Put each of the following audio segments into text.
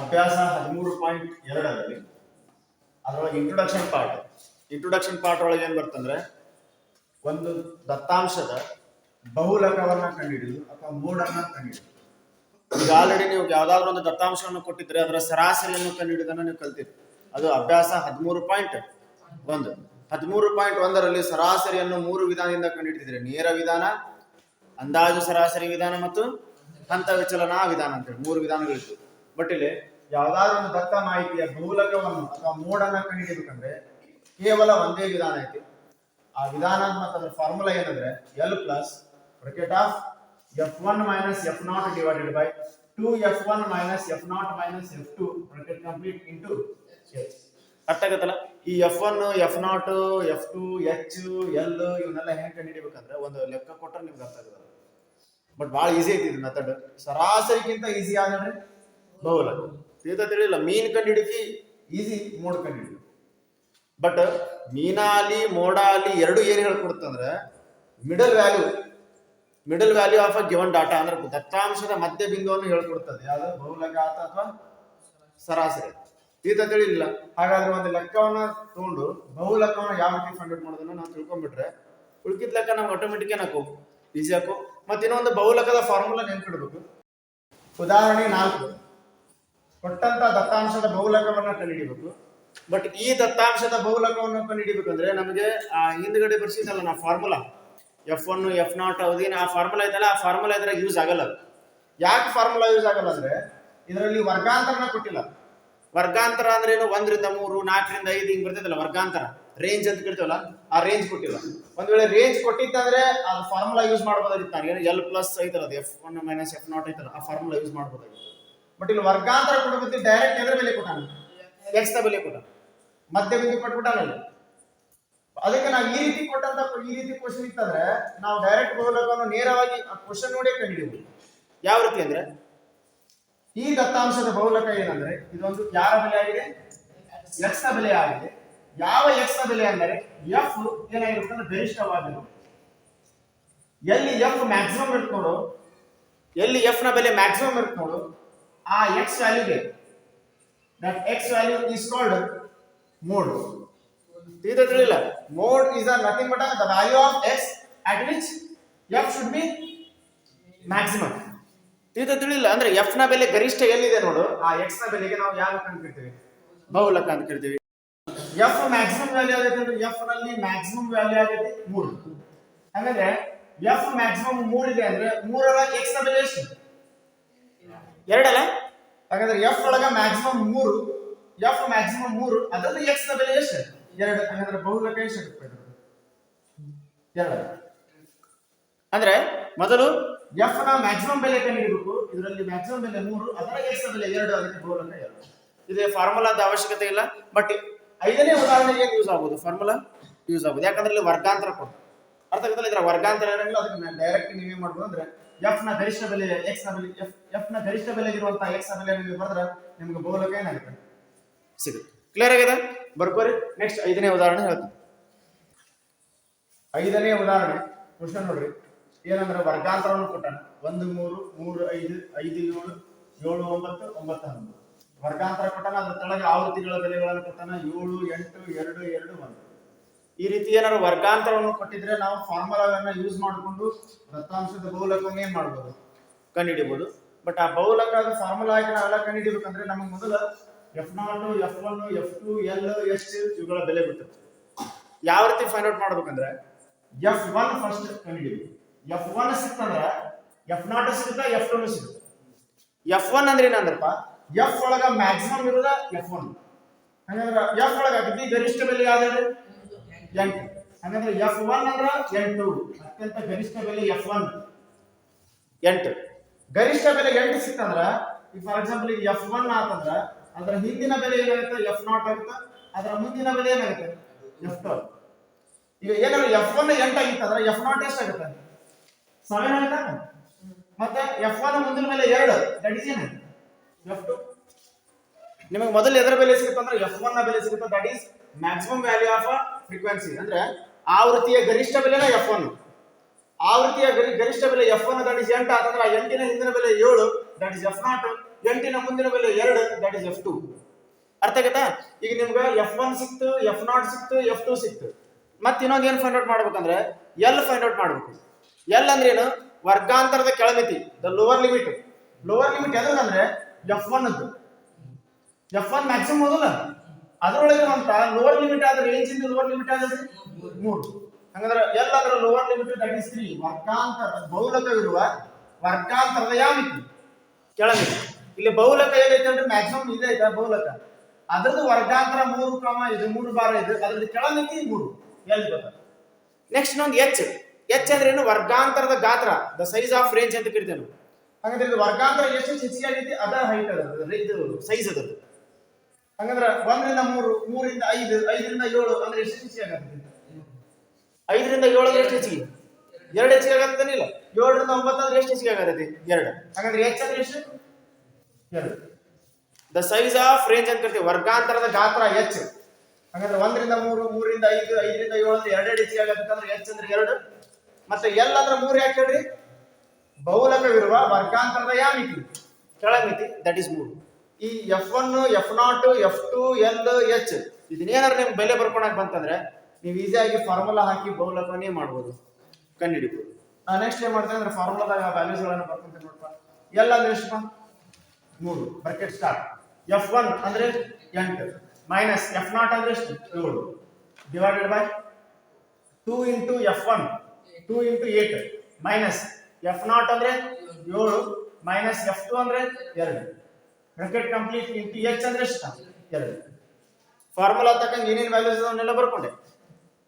ಅಭ್ಯಾಸ ಹದಿಮೂರು ಪಾಯಿಂಟ್ ಎರಡರಲ್ಲಿ ಅದರೊಳಗೆ ಇಂಟ್ರೊಡಕ್ಷನ್ ಪಾರ್ಟ್ ಇಂಟ್ರೊಡಕ್ಷನ್ ಪಾರ್ಟ್ ಒಳಗೆ ಏನ್ ಬರ್ತಂದ್ರೆ ಒಂದು ದತ್ತಾಂಶದ ಬಹುಲಕವನ್ನ ಕಂಡುಹಿಡಿದು ಅಥವಾ ಮೋಡನ್ನ ಕಂಡುಹಿಡಿದು. ಈಗ ಆಲ್ರೆಡಿ ನೀವು ಯಾವ್ದಾದ್ರು ಒಂದು ದತ್ತಾಂಶವನ್ನು ಕೊಟ್ಟಿದ್ರೆ ಅದರ ಸರಾಸರಿಯನ್ನು ಕಂಡುಹಿಡಿದನ್ನ ನೀವು ಕಲ್ತೀರಿ. ಅದು ಅಭ್ಯಾಸ ಹದಿಮೂರು ಪಾಯಿಂಟ್ ಒಂದು. ಹದಿಮೂರು ಪಾಯಿಂಟ್ ಒಂದರಲ್ಲಿ ಸರಾಸರಿಯನ್ನು ಮೂರು ವಿಧಾನದಿಂದ ಕಂಡುಹಿಡಿದಿದ್ರೆ ನೇರ ವಿಧಾನ, ಅಂದಾಜು ಸರಾಸರಿ ವಿಧಾನ ಮತ್ತು ಹಂತ ವಿಚಲನಾ ವಿಧಾನ ಅಂತೇಳಿ ಮೂರು ವಿಧಾನಗಳಿತ್ತು ಬಟ್ ಇಲ್ಲಿ ಯಾವ್ದಾದ್ರು ಒಂದು ದತ್ತ ಮಾಹಿತಿಯ ಮೂಲಕವನ್ನು ಅಥವಾ ಮೂಡನ್ನ ಕಂಡುಹಿಡಿಬೇಕಂದ್ರೆ ಕೇವಲ ಒಂದೇ ವಿಧಾನ ಐತಿ. ಆ ವಿಧಾನ ಮತ್ತು ಅದರ ಫಾರ್ಮುಲಾ ಏನಂದ್ರೆ L plus bracket of F one minus F not divided by two F one minus F not minus F two bracket complete into ಅರ್ಥ ಆಗತ್ತಲ್ಲ? ಈ F one F not F two H L ಇವನ್ನೆಲ್ಲ ಹೆಂಗ್ ಕಂಡುಹಿಡಿಬೇಕಂದ್ರೆ ಒಂದು ಲೆಕ್ಕ ಕೊಟ್ಟರೆ ನಿಮ್ಗೆ ಅರ್ಥ ಆಗಲ್ಲ ಬಟ್ ಭಾಳ ಈಸಿ ಐತಿ ಇದು ಮೆಥಡ್ ಸರಾಸರಿಗಿಂತ ಈಸಿ ಆದ್ರೆ ಬಹುಲಕ ಈತ ತಿಳಿಲ್ಲ ಮೀನ್ ಕಂಡುಹಿಡಿಕಿ ಈಸಿ ಮೋಡ್ ಕಂಡುಹಿಡಿದು ಬಟ್ ಮೀನಾಲಿ ಮೋಡ ಅಲ್ಲಿ ಎರಡು ಏನು ಹೇಳ್ಕೊಡುತ್ತಂದ್ರೆ middle value middle value of a given data ಅಂದ್ರೆ ದತ್ತಾಂಶದ ಮಧ್ಯ ಬಿಂದುವನ್ನು ಹೇಳ್ಕೊಡ್ತದೆ. ಯಾವುದು? ಬಹುಲಘಾತ ಅಥವಾ ಸರಾಸರಿ. ಈತ ತಿಳಿಲಿಲ್ಲ ಹಾಗಾದ್ರೆ ಒಂದು ಲೆಕ್ಕವನ್ನ ತಗೊಂಡು ಬಹುಲಕವನ್ನ ಯಾವ ರೀತಿ ಫಂಡ್ ಮಾಡೋದನ್ನ ನಾವು ತಿಳ್ಕೊಂಡ್ಬಿಟ್ರೆ, ಉಳ್ಕಿದ ಲೆಕ್ಕ ನಮ್ಗೆ ಆಟೋಮೆಟಿಕ್ ಏನಾಕು ಈಸಿ ಹಾಕು ಮತ್ತೆ ಇನ್ನೊಂದು ಬಹುಲಕದ ಫಾರ್ಮುಲಾ ನೆನ್ಪಿಡ್ಬೇಕು ಉದಾಹರಣೆ ನಾಲ್ಕು. ಕೊಟ್ಟಂತ ದತ್ತಾಂಶದ ಬಹುಲಕವನ್ನ ಕಂಡುಹಿಡಿಬೇಕು. ಬಟ್ ಈ ದತ್ತಾಂಶದ ಬಹುಲಕವನ್ನು ಕಂಡುಹಿಡಿಬೇಕಂದ್ರೆ ನಮಗೆ, ಆ, ಹಿಂದ್ಗಡೆ ಬರ್ಸಿದಲ್ಲ ನಾ formula F one F not ಅವಧಿನ ಆ ಫಾರ್ಮುಲಾ ಇದೆಯಲ್ಲ ಆ ಫಾರ್ಮುಲಾ ಇದ್ರಾಗ ಯೂಸ್ ಆಗಲ್ಲ. ಯಾಕೆ ಫಾರ್ಮುಲಾ ಯೂಸ್ ಆಗಲ್ಲ ಅಂದ್ರೆ, ಇದರಲ್ಲಿ ವರ್ಗಾಂತರನ ಕೊಟ್ಟಿಲ್ಲ. ವರ್ಗಾಂತರ ಅಂದ್ರೆ ಏನು? ಒಂದರಿಂದ ಮೂರು, ನಾಲ್ಕರಿಂದ ಐದು ಹಿಂಗ್ ಬರ್ತೈತಲ್ಲ ವರ್ಗಾಂತರ. ರೇಂಜ್ ಅಂತ ಕೇಳ್ತೀವಲ್ಲ ಆ ರೇಂಜ್ ಕೊಟ್ಟಿಲ್ಲ. ಒಂದ್ ವೇಳೆ ರೇಂಜ್ ಕೊಟ್ಟಿತ್ತಂದ್ರೆ ಆ ಫಾರ್ಮುಲಾ ಯೂಸ್ ಮಾಡ್ಬೋದಾಗಿತ್ತು. ಏನು ಎಲ್ ಪ್ಲಸ್ ಐತಲ್ಲ F one minus F not ಐತಲ್ಲ, ಆ ಫಾರ್ಮುಲಾ ಯೂಸ್ ಮಾಡ್ಬೋದಾಗಿತ್ತು. ಬಟ್ ಇಲ್ಲಿ ವರ್ಗಾಂತರ ಕೊಡಬೇಕು ಡೈರೆಕ್ಟ್ ಎದ್ರ ಬೆಲೆ ಕೊಟ್ಟಾನ ಎಕ್ಸ್ನ ಬೆಲೆ ಕೊಟ್ಟ ಮಧ್ಯ ಬಿಂದು ಕೊಟ್ಬಿಟ್ಟಾನಲ್ಲ ಅದಕ್ಕೆ ನಾವು ಈ ರೀತಿ ಕೊಟ್ಟಂತ ಈ ರೀತಿ ಕ್ವಶನ್ ಇತ್ತಂದ್ರೆ ನಾವು ಡೈರೆಕ್ಟ್ ಬಹುಲಕವನ್ನು ನೇರವಾಗಿ ಆ ಕ್ವಶನ್ ನೋಡಿ ಕಂಡುಹಿಡಿಯಬಹುದು. ಯಾವ ರೀತಿ ಅಂದ್ರೆ? ಈ ದತ್ತಾಂಶದ ಬಹುಲಕ ಏನಂದ್ರೆ ಇದೊಂದು ಯಾರ ಬೆಲೆ ಆಗಿದೆ? ಎಕ್ಸ್ನ ಬೆಲೆ ಆಗಿದೆ. ಯಾವ ಎಕ್ಸ್ನ ಬೆಲೆ ಅಂದರೆ ಎಫ್ ಏನಾಗಿರುತ್ತೆ ಅಂದ್ರೆ ಗರಿಷ್ಠವಾಗಿರು ಎಲ್ಲಿ ಎಫ್ ಮ್ಯಾಕ್ಸಿಮಮ್ ಇರುತ್ತೆ ನೋಡು. ಎಲ್ಲಿ ಎಫ್ನ ಬೆಲೆ ಮ್ಯಾಕ್ಸಿಮಮ್ ಇರುತ್ತೆ ನೋಡು. ಆ X ವ್ಯಾಲ್ಯೂಗೆ that X value is called mode ಇದು mode is are nothing but the value of X at which F should be maximum ಇದು ತಿಳಿಲ್ಲ ಅಂದ್ರೆ ಎಫ್ನ ಬೆಲೆ ಗರಿಷ್ಠ ಎಲ್ಲಿದೆ ನೋಡು? ಆ ಎಕ್ಸ್ನ ಬೆಲೆಗೆ ನಾವು ಯಾವ ಅಂತ ಕರಿತೀವಿ ಬಹುಲಕ ಅಂತ ಕರಿತೀವಿ ಎಫ್ ಮ್ಯಾಕ್ಸಿಮಮ್ ವ್ಯಾಲ್ಯೂ ಆಗುತ್ತೆ ಅಂದ್ರೆ ಎಫ್ನಲ್ಲಿ ಮ್ಯಾಕ್ಸಿಮಮ್ ವ್ಯಾಲ್ಯೂ ಆಗುತ್ತೆ 3 ಹಾಗಾದ್ರೆ ಎಫ್ ಮ್ಯಾಕ್ಸಿಮಮ್ 3 ಇದೆ ಅಂದ್ರೆ 3 ಒಳಗೆ x ನ ಬೆಲೆ ಎಷ್ಟು? ಎರಡಲ್ಲ? ಹಾಗಾದ್ರೆ ಎಫ್ ಒಳಗ ಮ್ಯಾಕ್ಸಿಮಮ್ ಮೂರು ಎಫ್ ಮ್ಯಾಕ್ಸಿಮಮ್ ಮೂರು ಅದರಲ್ಲಿ ಎಕ್ಸ್ನ ಬೆಲೆ ಎಷ್ಟು? ಎರಡು ಹಾಗಾದ್ರೆ ಬಹುಲಕ ಎಷ್ಟು? ಎರಡು. ಅಂದ್ರೆ ಮೊದಲು ಎಫ್ನ ಮ್ಯಾಕ್ಸಿಮಮ್ ಬೆಲೆ ಕಂಡುಹಿಡಬೇಕು ಇದರಲ್ಲಿ ಮ್ಯಾಕ್ಸಿಮಮ್ ಬೆಲೆ ಮೂರು ಅದರ ಎಕ್ಸ್ನ ಬೆಲೆ ಎರಡು ಅದಕ್ಕೆ ಬಹುಲಕ ಎರಡು. ಇದೆ ಫಾರ್ಮುಲಾದ ಅವಶ್ಯಕತೆ ಇಲ್ಲ ಬಟ್ ಐದನೇ ಉದಾಹರಣೆಗೆ ಯೂಸ್ ಆಗ್ಬೋದು ಫಾರ್ಮುಲಾ ಯೂಸ್ ಆಗ್ಬೋದು ಯಾಕಂದ್ರೆ ಇಲ್ಲಿ ವರ್ಗಾಂತರ ಕೊಟ್ಟು ಅರ್ಥ ಆಗುತ್ತಲ್ಲ? ಇದ್ರ ವರ್ಗಾಂತರ ಇರಂಗಿಲ್ಲ ಅದಕ್ಕೆ ಡೈರೆಕ್ಟ್ ನೀವೇ ಮಾಡ್ಬೋದು ಅಂದ್ರೆ ಎಫ್ನ ಗರಿಷ್ಠ ಬೆಲೆ ಎಕ್ಸ್ನ ಬೆಲೆ ಎಫ್ ಎಫ್ನ ಗರಿಷ್ಠ ಬೆಲೆ ಇರುವಂತಹ ಎಕ್ಸ್ನ ಬೆಲೆ ನೀವು ಬರೆದ್ರೆ ನಿಮ್ಗೆ ಬಹುಲಕ ಏನಾಗುತ್ತೆ? ಸಿಗುತ್ತೆ. ಕ್ಲಿಯರ್ ಆಗಿದೆ? ಬರ್ಕೋರಿ. ನೆಕ್ಸ್ಟ್ ಐದನೇ ಉದಾಹರಣೆ ಹೇಳ್ತೀನಿ. ಐದನೇ ಉದಾಹರಣೆ ಕ್ವಶನ್ ನೋಡ್ರಿ. ಏನಂದ್ರೆ ವರ್ಗಾಂತರವನ್ನು ಕೊಟ್ಟಾನ ಒಂದು, ಮೂರು ಮೂರು, ಐದು ಐದು, ಏಳು ಏಳು, ಒಂಬತ್ತು ಒಂಬತ್ತು, ಹನ್ನೊಂದು. ವರ್ಗಾಂತರ ಕೊಟ್ಟಾನ ಅದ್ರ ತಳಗೆ ಆವೃತ್ತಿಗಳ ಬೆಲೆಗಳನ್ನು ಕೊಟ್ಟಾನ ಏಳು, ಎಂಟು, ಎರಡು ಎರಡು, ಒಂದು. ಈ ರೀತಿ ಏನಾದ್ರು ವರ್ಗಾಂತರವನ್ನು ಕೊಟ್ಟಿದ್ರೆ ನಾವು ಫಾರ್ಮುಲಾವನ್ನ ಯೂಸ್ ಮಾಡಿಕೊಂಡು ದತ್ತಾಂಶದ ಬಹುಲಕವನ್ನು ಏನ್ ಮಾಡ್ಬೋದು? ಕಂಡುಹಿಡಿಬಹುದು ಬಟ್ ಆ ಬಹುಲಕದ ಫಾರ್ಮುಲಾ ಹಾಕಿ ನಾವೆಲ್ಲ ಕಂಡುಹಿಡಿಬೇಕಂದ್ರೆ ನಮಗೆ ಮೊದಲು F not F one F two L S ಇವುಗಳ ಬೆಲೆ ಗೊತ್ತಿರುತ್ತೆ ಯಾವ ರೀತಿ ಫೈಂಡ್ ಔಟ್ ಮಾಡ್ಬೇಕಂದ್ರೆ ಎಫ್ ಒನ್ ಫಸ್ಟ್ ಕಂಡುಹಿಡಿಬೇಕು. ಎಫ್ ಒನ್ ಸಿಕ್ತಂದ್ರೆ ಎಫ್ ನಾಟ್ ಸಿಗುತ್ತೆ ಎಫ್ ಟು ಸಿಗುತ್ತೆ? ಎಫ್ ಒನ್ ಅಂದ್ರೆ ಏನಂದ್ರಪ್ಪ? ಎಫ್ ಒಳಗ ಮ್ಯಾಕ್ಸಿಮಮ್ ಇರೋದ ಎಫ್ ಒನ್ ಹಂಗಂದ್ರೆ ಎಫ್ ಒಳಗ ಅತಿ ಗರಿಷ್ಠ ಬೆಲೆ ಯಾವ್ದು ಎಂಟು. ಹಾಗಂದ್ರೆ ಎಫ್ ಒನ್ ಅಂದ್ರ ಎಂಟು. ಅತ್ಯಂತ ಗರಿಷ್ಠ ಬೆಲೆ ಎಫ್ ಒನ್ ಎಂಟು. ಗರಿಷ್ಠ ಬೆಲೆ ಎಂಟು ಸಿಕ್ತಂದ್ರ ಈಗ ಫಾರ್ ಎಕ್ಸಾಂಪಲ್ ಈಗ ಎಫ್ ಒನ್ ಆತಂದ್ರ ಅದರ ಹಿಂದಿನ ಬೆಲೆ ಏನಾಗುತ್ತೆ? ಎಫ್ ನಾಟ್ ಆಗುತ್ತೆ. ಅದರ ಮುಂದಿನ ಬೆಲೆ ಏನಾಗುತ್ತೆ? ಎಫ್ ಟು ಈಗ ಏನಾದ್ರು ಎಫ್ ಒನ್ ಎಂಟು ಆಗಿತ್ತಂದ್ರೆ ಎಫ್ ನಾಟ್ ಎಷ್ಟಾಗುತ್ತೆ ಸೆವೆನ್ ಆಯ್ತಾ ಮತ್ತೆ ಎಫ್ ಒನ್ ಮುಂದಿನ ಬೆಲೆ ಎರಡು. ದಟ್ ಇಸ್ ಏನಾಯ್ತು ಎಫ್ ಟು ನಿಮಗೆ ಮೊದಲು ಎದರ ಬೆಲೆ ಸಿಗುತ್ತೆ ಅಂದ್ರೆ ಎಫ್ ಒನ್ನ ಬೆಲೆ ಸಿಗುತ್ತೆ. That is maximum value of frequency ಅಂದ್ರೆ ಆವೃತ್ತಿಯ ಗರಿಷ್ಠ ಬೆಲೆನ ಎಫ್ ಒನ್ ಆವೃತ್ತಿಯ ಗರಿ- ಗರಿಷ್ಠ ಬೆಲೆ ಎಫ್ ಒನ್ ದಟ್ ಇಸ್ ಎಂಟು ಆತಂದ್ರೆ ಆ ಎಂಟಿನ ಹಿಂದಿನ ಬೆಲೆ ಏಳು ದಟ್ ಇಸ್ ಎಫ್ ನಾಟ್ ಎಂಟಿನ ಮುಂದಿನ ಬೆಲೆ ಎರಡು ದಟ್ ಇಸ್ ಎಫ್ ಟು ಅರ್ಥ ಆಗತ್ತಾ ಈಗ ನಿಮ್ಗೆ ಎಫ್ ಒನ್ ಸಿಕ್ತು ಎಫ್ ನಾಟ್ ಸಿಕ್ತು ಎಫ್ ಟು ಸಿಕ್ತು. ಮತ್ತೆ ಇನ್ನೊಂದು ಏನು ಫೈಂಡ್ ಔಟ್ ಮಾಡ್ಬೇಕಂದ್ರೆ ಎಲ್ ಫೈಂಡ್ ಔಟ್ ಮಾಡ್ಬೇಕು. ಎಲ್ ಅಂದ್ರೆ ಏನು? ವರ್ಗಾಂತರದ ಕೆಳಮಿತಿ the lower limit lower limit ಅಂದ್ರೆ F one F one maximum ಓದಲ್ಲ? ಅದರೊಳಗೆ ಅಂತ ಲೋವರ್ ಲಿಮಿಟ್ ಆದ್ರೆ ರೇಂಜ್ ಇಂದ ಲೋವರ್ ಲಿಮಿಟ್ ಆದ್ರೆ ಮೂರು. ಹಂಗಂದ್ರೆ ಎಲ್ ಅಂದ್ರೆ lower limit that is three ವರ್ಗಾಂತರ ಬೌಲಕವಿರುವ ವರ್ಗಾಂತರದ ಯಾವ ಕೆಳಗೆ. ಇಲ್ಲಿ ಬೌಲಕ ಏನೈತೆ ಅಂದ್ರೆ ಮ್ಯಾಕ್ಸಿಮಮ್ ಇದೆ ಐತೆ, ಬಹುಲಕ. ಅದ್ರದ್ದು ವರ್ಗಾಂತರ ಮೂರು ಕ್ರಮ ಇದು ಮೂರು ಬಾರ ಇದೆ ಅದ್ರ ಕೆಳಮಿತಿ ಮೂರು. ಎಲ್ಲಿ ಗೊತ್ತ? ನೆಕ್ಸ್ಟ್ ಇನ್ನೊಂದು ಎಚ್ ಎಚ್ ಅಂದ್ರೆ ಏನು ವರ್ಗಾಂತರದ ಗಾತ್ರ ದ ಸೈಜ್ ಆಫ್ ರೇಂಜ್ ಅಂತ ಕರಿತೇವೆ ಹಾಗಂದ್ರೆ ಇದು ವರ್ಗಾಂತರ ಎಷ್ಟು ಹೆಚ್ಚಿಗೆ ಆಗೈತಿ? ಅದ ಹೈಟ್ ಅದ, ಇದು ಸೈಜ್ ಅದದ್ದು ಹಂಗಂದ್ರ ಒಂದರಿಂದ ಮೂರು ಮೂರಿಂದ ಐದು ಐದರಿಂದ ಏಳು ಅಂದ್ರೆ ಎಷ್ಟು ಹೆಚ್ಚಿಗೆ ಆಗತ್ತೆ? ಐದರಿಂದ ಏಳು ಅಂದ್ರೆ ಎಷ್ಟು ಹೆಚ್ಚಿಗೆ? ಎರಡು ಹೆಚ್ಚಿಗೆ ಆಗತ್ತೆ ಇಲ್ಲ ಏಳರಿಂದ ಒಂಬತ್ತು ಅಂದ್ರೆ ಎಷ್ಟು ಹೆಚ್ಚಿಗೆ ಆಗತ್ತೆ? ಎರಡು. ಹಂಗಂದ್ರೆ ಎಚ್ ಅಂದ್ರೆ ಎಷ್ಟು? ಎರಡು. ದ ಸೈಜ್ ಆಫ್ ರೇಂಜ್ ಅಂತ ಕರಿತೀವಿ. ವರ್ಗಾಂತರದ ಗಾತ್ರ ಎಚ್ ಹಂಗಂದ್ರೆ ಒಂದರಿಂದ ಮೂರು ಮೂರಿಂದ ಐದು ಐದರಿಂದ ಏಳು ಅಂದ್ರೆ ಎರಡೆರಡು ಹೆಚ್ಚಿಗೆ ಆಗತ್ತೆ ಅಂದ್ರೆ ಎಚ್ ಅಂದ್ರೆ ಎರಡು. ಮತ್ತೆ ಎಲ್ ಅಂದ್ರೆ ಮೂರು ಯಾಕೆ ಹೇಳ್ರಿ? ಬಹುಲಕವಿರುವ ವರ್ಗಾಂತರದ ಯಾವ ಮಿತಿ ಕೆಳಮಿತಿ ದಟ್ ಇಸ್ ಮೂರು. ಈ F one F not F two L H ಇದನ್ನೇನಾರು ನಿಮ್ಗೆ ಬೆಲೆ ಬರ್ಕೊಳಕ್ ಬಂತಂದ್ರೆ ನೀವು ಈಸಿಯಾಗಿ ಫಾರ್ಮುಲಾ ಹಾಕಿ ಬಹುಲಕನೇ ಮಾಡ್ಬೋದು. ಕಂಡುಹಿಡಿಬೋದು. ನಾ ನೆಕ್ಸ್ಟ್ ಏನ್ ಮಾಡ್ತೇನೆ ಅಂದ್ರೆ ಫಾರ್ಮುಲಾದಾಗ ವ್ಯಾಲ್ಯೂಸ್ಗಳನ್ನು ಬರ್ಕೊಂತೀನಿ ನೋಡಪ್ಪ ಎಲ್ ಅಂದ್ರೆ ಎಷ್ಟು ಮೂರು. ಬ್ರಾಕೆಟ್ ಸ್ಟಾರ್ಟ್ ಎಫ್ ಒನ್ ಅಂದ್ರೆ ಎಂಟು. ಮೈನಸ್ ಎಫ್ ನಾಟ್ ಅಂದ್ರೆ ಎಷ್ಟು? ಏಳು. Divided by two into F one two into eight minus F not ಅಂದ್ರೆ ಏಳು. ಮೈನಸ್ ಎಫ್ ಟು ಅಂದ್ರೆ ಎರಡು. ಬ್ರಾಕೆಟ್ ಕಂಪ್ಲೀಟ್ ಇಂಟು ಎಚ್ ಅಂದ್ರೆ ಎಷ್ಟು ಎರಡು ಫಾರ್ಮುಲಾ ತಕ್ಕಂಗೆ ಏನೇನು ವ್ಯಾಲ್ಯೂಸ್ ಅವನ್ನೆಲ್ಲ ಬರ್ಕೊಂಡೆ.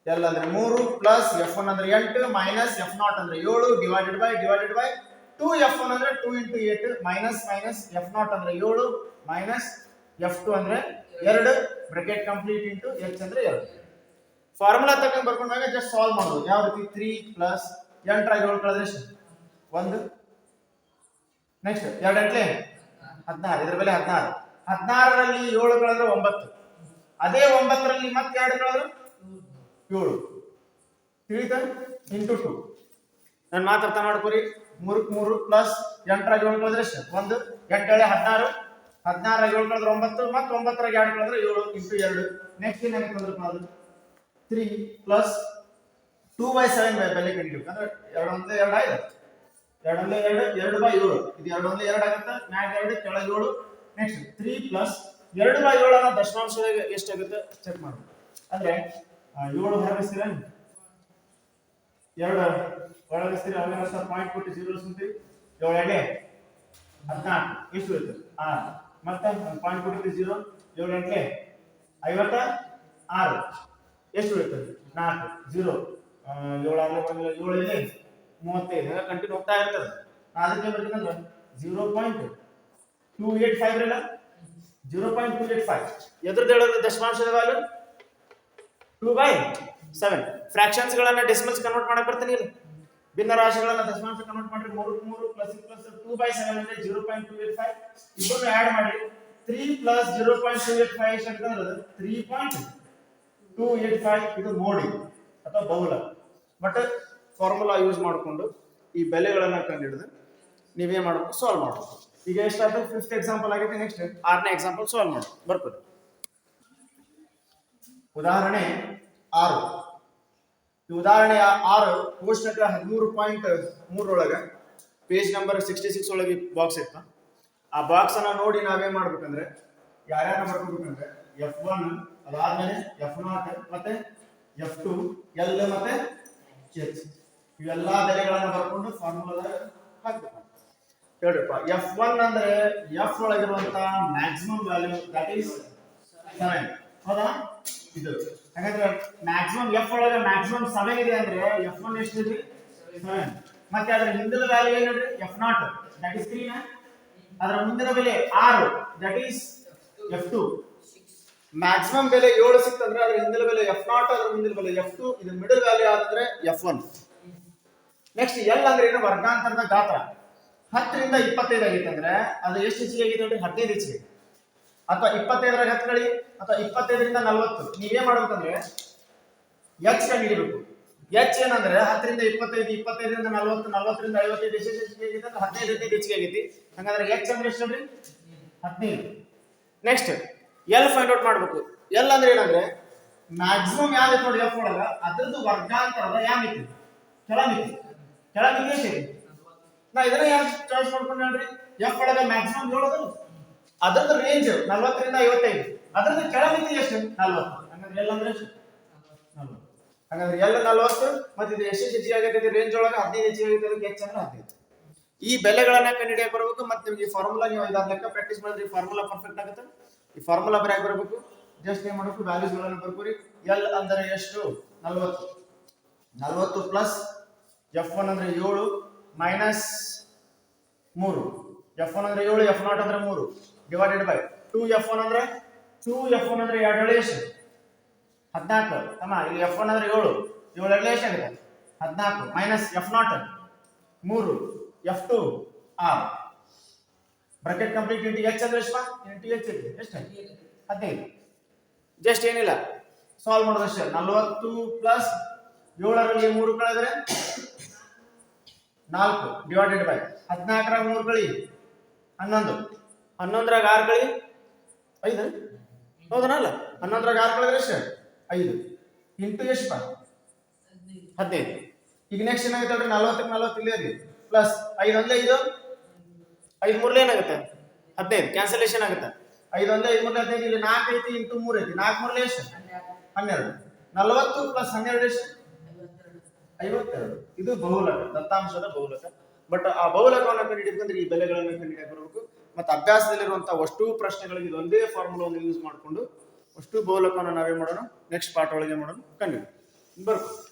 ಎಲ್ ಅಂದ್ರೆ ಮೂರು ಪ್ಲಸ್ ಎಫ್ ಒನ್ ಅಂದ್ರೆ ಎಂಟು ಮೈನಸ್ ಎಫ್ ನಾಟ್ ಅಂದ್ರೆ ಏಳು divided by divided by two F one ಅಂದ್ರೆ two into eight minus minus F not ಅಂದ್ರೆ ಏಳು ಮೈನಸ್ ಎಫ್ ಟು ಅಂದ್ರೆ ಎರಡು ಬ್ರಾಕೆಟ್ ಕಂಪ್ಲೀಟ್ ಇಂಟು ಎಚ್ ಅಂದ್ರೆ ಎರಡು. ಫಾರ್ಮುಲಾ ತಗೊಂಡು ಬರ್ಕೊಂಡಾಗ ಜಸ್ಟ್ ಸಾಲ್ವ್ ಮಾಡೋದು ಯಾವ ರೀತಿ? ತ್ರೀ ಪ್ಲಸ್ ಎಂಟರಾಗಿ ಏಳು ಕಳೆದ್ರೆ ಒಂದು. ನೆಕ್ಸ್ಟ್ ಎರಡು ಎಂಟ್ಲೆ ಹದಿನಾರು, ಇದ್ರ ಬೆಲೆ ಹದಿನಾರು. ಹದಿನಾರರಲ್ಲಿ ಏಳು ಕಳೆದ್ರೆ ಒಂಬತ್ತು. ಅದೇ ಒಂಬತ್ತರಲ್ಲಿ ಮತ್ತೆ ಎರಡು ಕಳೆದ್ರು ಏಳು. ತಿಳಿತ? Into two. ನಾನು ಮಾತ್ರ ಮಾಡ್ಕೊರಿ. ಮೂರಕ್ಕೆ ಮೂರು ಪ್ಲಸ್ ಎಂಟರಾಗಿ ಏಳು ಕಳೆದ್ರೆ ಎಷ್ಟು? ಒಂದು. ಎಂಟೇಳೆ ಹದಿನಾರು. ಹದಿನಾರಾಗಿ ಏಳು ಕಳೆದ್ರೆ ಒಂಬತ್ತು. ಮತ್ತೆ ಒಂಬತ್ತರಾಗಿ ಎರಡು ಕಳೆದ್ರೆ ಏಳು ಇಂಟು ಎರಡು. ನೆಕ್ಸ್ಟ್ ಏನು ಅಂದ್ರೆ ಅದು? Three plus two by seven ಬೆಲೆ ಕಂಡಿಡ್ಬೇಕು. ಅಂದ್ರೆ ಎರಡು ಒಂದೇ ಎರಡು ಆಯ್ತು ಎರಡು ಒಂದೇ ಎರಡು ಎರಡು ಬೈ ಏಳು. ಇದು ಎರಡು ಒಂದೇ ಎರಡು ಆಗುತ್ತೆ. ಮ್ಯಾಗ ಎರಡು, ಕೆಳಗೆ ಏಳು. ನೆಕ್ಸ್ಟ್ ತ್ರೀ ಪ್ಲಸ್ ಎರಡು ಬೈ ಏಳು ಅನ್ನೋ ದಶಮಾಂಶದಾಗ ಎಷ್ಟಾಗುತ್ತೆ ಚೆಕ್ ಮಾಡಬೇಕು ಅಂದ್ರೆ ಏಳು ಹೊರಗಿಸ್ತೀರ ಎರಡು. ಒಳಗಿಸ್ತೀರ ಸ್ವಲ್ಪ ಪಾಯಿಂಟ್ ಕೊಟ್ಟು ಜೀರೋ ಸುಂತಿ ಏಳು ಎಡೆ ಹದಿನಾಲ್ಕು. ಎಷ್ಟು ಇರುತ್ತೆ ಆರು. ಮತ್ತೆ ಪಾಯಿಂಟ್ ಕೊಟ್ಟಿದ್ದು ಜೀರೋ ಏಳು ಎಂಟ್ಲೆ ಐವತ್ತ ಆರು. ಎಷ್ಟು ಉಳಿತದೆ ನಾಲ್ಕು. ಜೀರೋ ಏಳು ಆರು ಏಳು ಇಲ್ಲಿ ಮೂವತ್ತೈದು ಕಂಟಿನ್ಯೂ ಹೋಗ್ತಾ ಇರ್ತದೆ. ಅದಕ್ಕೆ ಬರ್ಬೇಕಂದ್ರೆ zero point two eight five ಇಲ್ಲ zero point two eight five ಎದ್ರದ್ದು ಹೇಳೋದು ದಶಮಾಂಶದ ವ್ಯಾಲ್ಯೂ ಟೂ ಬೈ ಸೆವೆನ್ ಫ್ರಾಕ್ಷನ್ಸ್ಗಳನ್ನ ಡೆಸಿಮಲ್ಸ್ ಕನ್ವರ್ಟ್ ಮಾಡಕ್ ಬರ್ತೀನಿ ಇಲ್ಲ. ಭಿನ್ನ ರಾಶಿಗಳನ್ನ ದಶಮಾಂಶ ಕನ್ವರ್ಟ್ ಮಾಡ್ರಿ. ಮೂರು ಮೂರು plus plus two by seven ಅಂದ್ರೆ zero point two eight five ಇಬ್ಬರು ಆ್ಯಡ್ ಮಾಡಿ. Three plus zero point two eight five ಎಷ್ಟು ಅಂತಂದ್ರೆ three point two eight five ಇದು ಮೋಡಿ ಅಥವಾ ಬಹುಲ ಬಟ್ ಫಾರ್ಮುಲಾ ಯೂಸ್ ಮಾಡಿಕೊಂಡು ಈ ಬೆಲೆಗಳನ್ನ ಕಂಡುಹಿಡಿದು ನೀವೇನು ಮಾಡಬೇಕು? ಸಾಲ್ವ್ ಮಾಡಬೇಕು. ಈಗ ಎಷ್ಟಾಯ್ತು ಫಿಫ್ತ್ ಎಕ್ಸಾಂಪಲ್ ಆಗಿದೆ ನೆಕ್ಸ್ಟ್ ಆರನೇ ಎಕ್ಸಾಂಪಲ್ ಸಾಲ್ವ್ ಮಾಡಿ. ಬರ್ತದೆ. ಉದಾಹರಣೆ ಆರು. ಈ ಉದಾಹರಣೆ ಆರು ಕೋಷ್ಟಕ ಹದಿಮೂರು ಪಾಯಿಂಟ್ ಮೂರೊಳಗೆ ಪೇಜ್ ನಂಬರ್ ಸಿಕ್ಸ್ಟಿ ಸಿಕ್ಸ್ ಒಳಗೆ ಬಾಕ್ಸ್ ಇತ್ತು. ಆ ಬಾಕ್ಸ್ ಅನ್ನ ನೋಡಿ ನಾವೇನ್ ಮಾಡ್ಬೇಕಂದ್ರೆ ಯಾರ್ಯಾರ ಬರ್ಕೋಬೇಕಂದ್ರೆ ಎಫ್ ಒನ್ ಅದಾದ್ಮೇಲೆ ಎಫ್ ನಾಟ್ ಮತ್ತೆ ಎಫ್ ಟು ಎಲ್ ಮತ್ತೆ ಇವೆಲ್ಲಾ ಬೆಲೆಗಳನ್ನ ಬರ್ಕೊಂಡು ಫಾರ್ಮುಲಾ ಹಾಕ್ಬೇಕು. ಹೇಳ್ರಿಪ್ಪ ಎಫ್ ಒನ್ ಅಂದ್ರೆ F ಒಳಗಿರುವಂತ maximum value that is seven ಹೌದಾ? ಇದು. ಹಾಗಾದ್ರೆ ಮ್ಯಾಕ್ಸಿಮಮ್ ಎಫ್ ಒಳಗೆ ಮ್ಯಾಕ್ಸಿಮಮ್ ಸೆವೆನ್ ಇದೆ ಅಂದ್ರೆ ಎಫ್ ಒನ್ ಎಷ್ಟಿದೆ ಸೆವೆನ್ ಮತ್ತೆ ಅದರ ಹಿಂದಿನ ವ್ಯಾಲ್ಯೂ ಏನು ಹೇಳ್ರಿ F not that is three ಅದರ ಮುಂದಿನ ಬೆಲೆ ಆರು. That is F two maximum ಬೆಲೆ ಏಳು ಸಿಕ್ತಂದ್ರೆ ಅದರ ಹಿಂದಿನ ಬೆಲೆ ಎಫ್ ನಾಟ್ ಅದರ ಮುಂದಿನ ಬೆಲೆ ಎಫ್ ಟು ಇದು ಮಿಡಲ್ ವ್ಯಾಲ್ಯೂ ಆದ್ರೆ ಎಫ್ ಒನ್ ನೆಕ್ಸ್ಟ್ ಎಲ್ ಅಂದ್ರೆ ಏನು? ವರ್ಗಾಂತರದ ಗಾತ್ರ. ಹತ್ತರಿಂದ ಇಪ್ಪತ್ತೈದು ಆಗೈತೆ ಅಂದ್ರೆ ಅದು ಎಷ್ಟು ಹೆಚ್ಚಿಗೆ ಆಗಿದೆ ನೋಡಿ ಹದಿನೈದು ಹೆಚ್ಚಿಗೆ ಅಥವಾ ಇಪ್ಪತ್ತೈದರಾಗ ಕಳಿ ಅಥವಾ ಇಪ್ಪತ್ತೈದರಿಂದ ನಲವತ್ತು. ನೀವೇ ಮಾಡ್ಬೇಕಂದ್ರೆ ಎಚ್ ಕಂಡು ಹಿಡಿಬೇಕು. ಎಚ್ ಏನಂದ್ರೆ ಹತ್ತರಿಂದ ಇಪ್ಪತ್ತೈದು, ಇಪ್ಪತ್ತೈದರಿಂದ ನಲವತ್ತು, ನಲವತ್ತರಿಂದ ಐವತ್ತೈದು ಎಷ್ಟು ಹೆಚ್ಚಿಗೆ ಆಗಿದೆ? ಅಂದ್ರೆ ಹದಿನೈದು ಹದಿನೈದು ಹೆಚ್ಚಿಗೆ ಆಗೈತಿ. ಹಂಗಂದ್ರೆ ಎಚ್ ಅಂದ್ರೆ ಎಷ್ಟು ನೋಡ್ರಿ ಹದಿನೈದು. ನೆಕ್ಸ್ಟ್ ಎಲ್ ಫೈಂಡ್ ಔಟ್ ಮಾಡ್ಬೇಕು. ಎಲ್ ಅಂದ್ರೆ ಏನಂದ್ರೆ ಮ್ಯಾಕ್ಸಿಮಮ್ ಯಾವ್ದು ನೋಡಿ ಎಫ್ ಒಳಗ? ಅದ್ರದ್ದು ವರ್ಗಾಂತರದ ಯಾವ ಮಿತಿ ಕೆಳ ಮಿತಿ ಕೆಳ ಮಿತಿ ಎಷ್ಟಿದೆ ನಾ ಇದನ್ನ ಯಾರು ಚಾಯ್ಸ್ ಮಾಡ್ಕೊಂಡು ಹೇಳ್ರಿ? ಎಫ್ ಒಳಗ ಮ್ಯಾಕ್ಸಿಮಮ್ ಹೇಳೋದು ಅದ್ರದ್ದು ರೇಂಜ್ ನಲ್ವತ್ತರಿಂದ ಐವತ್ತೈದು. ಅದ್ರದ್ದು ಕೆಳ ಮಿತಿ ಎಷ್ಟು? ನಲ್ವತ್ತು. ಹಂಗಂದ್ರೆ ಎಲ್ ಅಂದ್ರೆ ಎಷ್ಟು? ಹಾಗಾದ್ರೆ ಎಲ್ಲ ನಲ್ವತ್ತು ಮತ್ತೆ ಇದು ಎಷ್ಟು ಹೆಚ್ಚಿಗೆ ಆಗೈತೆ ರೇಂಜ್ ಒಳಗೆ? ಹದಿನೈದು ಹೆಚ್ಚಿಗೆ ಆಗೈತೆ ಅದಕ್ಕೆ ಹೆಚ್ಚು ಅಂದ್ರೆ ಹದಿನೈದು. ಈ ಬೆಲೆಗಳನ್ನ ಕಂಡುಹಿಡಿಯಕ್ಕೆ ಬರಬೇಕು ಮತ್ತೆ ನಿಮಗೆ ಫಾರ್ಮುಲಾ ನೀವು ಇದಾದ ಲೆಕ್ಕ ಪ್ರಾಕ್ಟೀಸ್ ಮಾಡಿದ್ರೆ ಫಾರ್ಮುಲಾ ಪರ್ಫೆಕ್ಟ್ ಆಗುತ್ತೆ. ಈ ಫಾರ್ಮುಲಾ ಬರೆಯಕ್ಕೆ ಬರಬೇಕು. ಜಸ್ಟ್ ಏನ್ ಮಾಡಬೇಕು ವ್ಯಾಲ್ಯೂಸ್ಗಳನ್ನು ಬರ್ಕೋರಿ. ಎಲ್ ಅಂದರೆ ಎಷ್ಟು? ನಲ್ವತ್ತು. ನಲ್ವತ್ತು ಪ್ಲಸ್ ಎಫ್ ಒನ್ ಅಂದ್ರೆ ಏಳು ಮೈನಸ್ ಮೂರು. ಎಫ್ ಒನ್ ಅಂದ್ರೆ ಏಳು ಎಫ್ ನಾಟ್ ಅಂದ್ರೆ ಮೂರು. Divided by two F one ಅಂದ್ರೆ ಟೂ ಎಫ್ ಒನ್ ಅಂದ್ರೆ ಎರಡು ಎಷ್ಟು ಹದಿನಾಲ್ಕು. ಅಮ್ಮ ಇಲ್ಲಿ ಎಫ್ ಒನ್ ಅಂದ್ರೆ ಏಳು. ಏಳು ಎರಡು ಎಷ್ಟಾಗುತ್ತೆ ಹದಿನಾಲ್ಕು ಮೈನಸ್ ಎಫ್ ನಾಟ್ ಮೂರು. F two R. Bracket complete into H ಅಂದ್ರೆ ಎಷ್ಟು ಇಂಟಿ ಎಚ್ ಇದೆ. ಎಷ್ಟು? ಹದಿನೈದು. ಜಸ್ಟ್ ಏನಿಲ್ಲ. ಸಾಲ್ವ್ ಮಾಡೋದಷ್ಟೇ. ನಲ್ವತ್ತು ಪ್ಲಸ್ ಏಳರಲ್ಲಿ ಮೂರು ಕಳೆದ್ರೆ ನಾಲ್ಕು ಡಿವೈಡೆಡ್ ಬೈ ಹದಿನಾಲ್ಕರಾಗ ಮೂರು ಕಳಿ ಹನ್ನೊಂದು. ಹನ್ನೊಂದರಾಗ ಆರು ಕಳಿ ಐದು? ಹೌದನಲ್ಲ? ಹನ್ನೊಂದರಾಗ ಆರು ಕಳೆದ್ರೆ ಎಷ್ಟು? ಐದು. ಇಂಟು ಎಷ್ಟು ಹದಿನೈದು. ಈಗ ನೆಕ್ಸ್ಟ್ ಏನಾಗುತ್ತೆ ಅಂದ್ರೆ ನಲ್ವತ್ತಕ್ಕೆ ನಲ್ವತ್ತು ಇಲ್ಲೇ ಇರಲಿ. ಪ್ಲಸ್ ಐದು ಒಂದೇ ಐದು? ಐದು ಮೂರಲೇ ಏನಾಗುತ್ತೆ? ಹದಿನೈದು. ಕ್ಯಾನ್ಸಲೇಷನ್ ಆಗುತ್ತೆ. ಐದು ಒಂದೇ ಐದು ಮೂರಲೇ ಹದಿನೈದು. ಇಲ್ಲಿ ನಾಲ್ಕು ಐತಿ ಇಂಟು ಮೂರು ಐತಿ. ನಾಲ್ಕು ಮೂರಲೇ ಎಷ್ಟು? ಹನ್ನೆರಡು. ನಲ್ವತ್ತು ಪ್ಲಸ್ ಹನ್ನೆರಡು ಎಷ್ಟು? ಐವತ್ತೆರಡು. ಇದು ಬಹುಲಕ, ದತ್ತಾಂಶದ ಬಹುಲಕ. ಬಟ್ ಆ ಬಹುಲಕವನ್ನು ಕಂಡುಹಿಡಿಬೇಕಂದ್ರೆ ಈ ಬೆಲೆಗಳನ್ನು ಕಂಡುಹಿಡಿಯಕ್ಕೆ ಬರಬೇಕು. ಮತ್ತು ಅಭ್ಯಾಸದಲ್ಲಿರುವಂತಹ ಅಷ್ಟು ಪ್ರಶ್ನೆಗಳಿಗೆ ಇದೊಂದೇ ಫಾರ್ಮುಲಾವನ್ನು ಯೂಸ್ ಮಾಡಿಕೊಂಡು ಅಷ್ಟು ಬಹುಲಕವನ್ನು ನಾವೇ ಮಾಡೋಣ? ನೆಕ್ಸ್ಟ್ ಪಾಠ ಒಳಗೆ ಮಾಡೋಣ. ಕಂಡು ಬರ್ಬೇಕು.